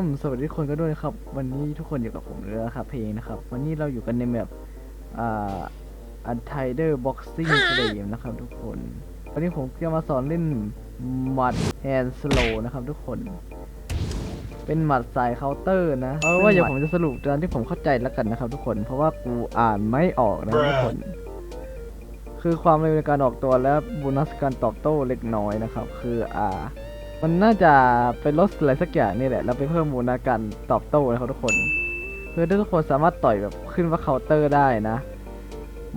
อืมสวัสดีทุกคนก็ด้วยนะครับ วันนี้ทุกคนอยู่กับผมเรือครับเพลงนะครับ วันนี้เราอยู่กันในแบบอ่าอันไทเดอร์บ็อกซิ่งเกมนะครับ ทุกคน วันนี้ผมจะมาสอนเล่นหมัดแฮนด์สโลนะครับ ทุกคน เป็นหมัดสายเคาน์เตอร์นะเอาว่าเดี๋ยวผมจะสรุปตามที่ผมเข้าใจแล้วกันนะครับ ทุกคนเพราะว่ากูอ่านไม่ออกนะทุกคน คือความเร็วในการออกตัวและโบนัสการตอบโต้เล็กน้อยนะครับ คืออ่า มันน่าจะเป็นลดอะไรสักอย่างนี่แหละ แล้วไปเพิ่มมูลนาการตอบโต้นะครับทุกคนคือทุกคนสามารถต่อยแบบขึ้นว่าเคาน์เตอร์ได้นะ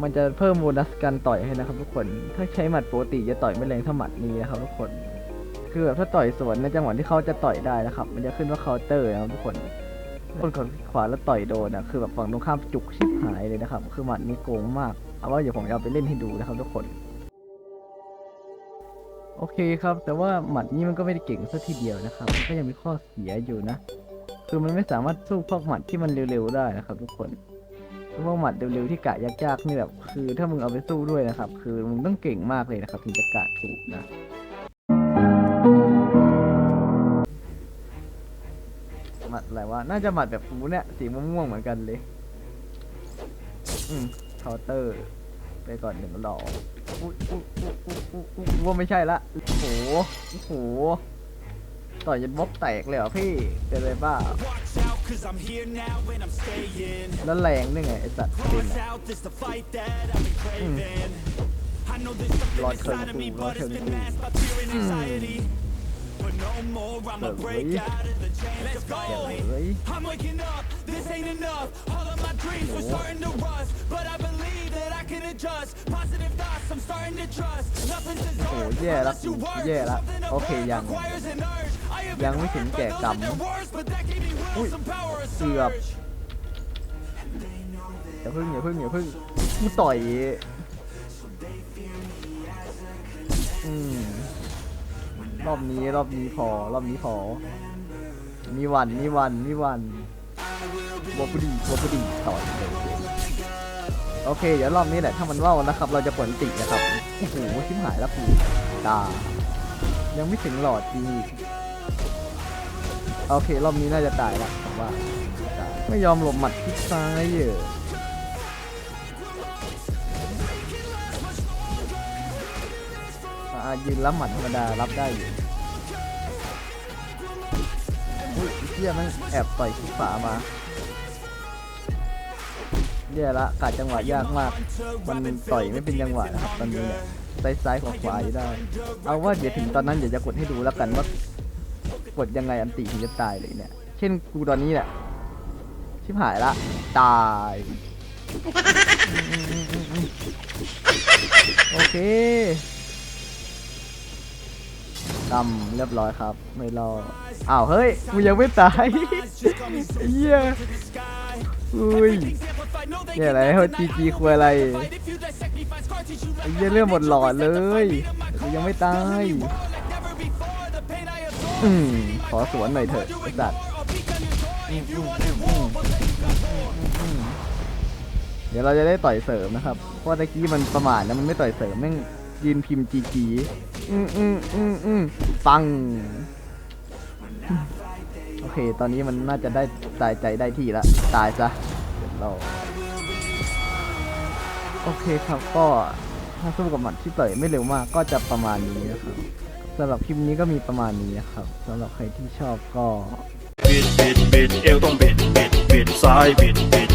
มันจะเพิ่มโบนัสการต่อยให้นะครับทุกคน ถ้าใช้หมัดปกติจะต่อยไม่แรงเท่าหมัดนี้นะครับทุกคน คือแบบถ้าต่อยสวนในจังหวะที่เขาจะต่อยได้นะครับ มันจะขึ้นว่าเคาน์เตอร์นะครับทุกคน คนขวาแล้วต่อยโดนนะคือแบบฝั่งตรงข้ามจุกชิบหายเลยนะครับ คือหมัดนี้โกงมาก เอาว่าเดี๋ยวผมจะเอาไปเล่นให้ดูนะครับทุกคน โอเคครับ แต่ว่าหมัดนี้มันก็ไม่ได้เก่งซะทีเดียวนะครับ มันก็ยังมีข้อเสียอยู่นะ คือมันไม่สามารถสู้พวกหมัดที่มันเร็วๆได้นะครับ ทุกคนพวกหมัดเร็วๆที่กะยากๆนี่แบบคือ ถ้ามึงเอาไปสู้ด้วยนะครับ คือมึงต้องเก่งมากเลยนะครับ ถึงจะกะถูกนะหมัดอะไรวะน่าจะหมัดแบบฟูเนี่ยสีม่วงๆเหมือนกันเลย อืมเคาน์เตอร์ ไปก่อนหนึ่งดอกอุ๊ยอุ๊ยอุ๊ยอุ๊ยอุ๊ยอุ๊ยว่าไม่ใช่ละโอ้โหโอ้โหต่อยจนม็อบแตกเลยเหรอพี่เป็นไรบ้า Watch out, cause I'm here now and I'm staying. แล้วแรงด้วยไงไอสัตว์เป็น Cross อะ out, this the fight that I've been craving. I know there's something Lord inside of me, Kung Fu, but Lord it's Kung been Fu. masked by fear and anxiety. But no more, I'ma Trời break ơi. out of the chains. Let's go. เฮ้ย I'm waking up, this ain't enough. All of my dreams were starting to rust, but I believe that I can adjust. Positive thoughts, I'm starting to trust. Nothing's โอ้โห deserved แย่ละ unless you work. แย่ละ Something โอเค above ยัง requires an urge. I have ยัง been ไม่ถึง hurt, แก่ but กรร those ม are the worst, but that gave me will, อุ้ย some power, a เกือบ surge. อย่าพึ่งอย่าพึ่งอย่าพึ่งกูต่อย อืม รอบนี้รอบนี้พอ รอบนี้พอ มีวันมีวันมีวันวัวปุดีวัวปุดีต่อยเลย โอเค เดี๋ยวรอบนี้แหละ ถ้ามันว่าวนะครับ เราจะผลติดนะครับ โอ้โหชิบหายแล้วกูตา ยังไม่ถึงหลอดจริงอีโอเค รอบนี้น่าจะตายละผมว่า ไม่ยอมหลบหมัดที่ซ้ายเยอะยืนรับหมัดธรรมดารับได้อยู่อุ้ยไอ้เฮียมันแอบต่อยขี้ฝามา เดี๋ยวละกาดจังหวะยากมาก มันต่อยไม่เป็นจังหวะนะครับตอนนี้เนี่ยซ้ายซ้ายขวาขวาอยู่ได้ เอาว่าเดี๋ยวถึงตอนนั้นเดี๋ยวจะกดให้ดูแล้วกันว่ากดยังไงอันติถึงจะตายเลยเนี่ย เช่นกูตอนนี้แหละชิบหายละ ตาย โอเคดำเรียบร้อยครับ ไม่รอดอ้าวเฮ้ยกูยังไม่ตายเหี้ยอุ้ย เนี่ยอะไรเฮ้ยจีจีคุยอะไรไอ้เหี้ยเรื่องหมดหลอดเลยยังไม่ตายอืมขอสวนหน่อยเถอะไอ้สัตว์เดี๋ยวเราจะได้ต่อยเสริมนะครับ เพราะตะกี้มันประมาทนะมันไม่ต่อยเสริมแม่งยืนพิมพ์จีจีอืมอืมอืมอืมปัง โอเค ตอนนี้มันน่าจะได้ตายใจได้ที่ละ ตายซะเดี๋ยวเรา โอเคครับก็ถ้าสู้กับหมัดที่ต่อยไม่เร็วมากก็จะประมาณนี้นะครับสำหรับคลิปนี้ก็มีประมาณนี้นะครับสำหรับใครที่ชอบก็ บิดบิดบิดเอวต้องบิดบิดบิดซ้ายบิดบิด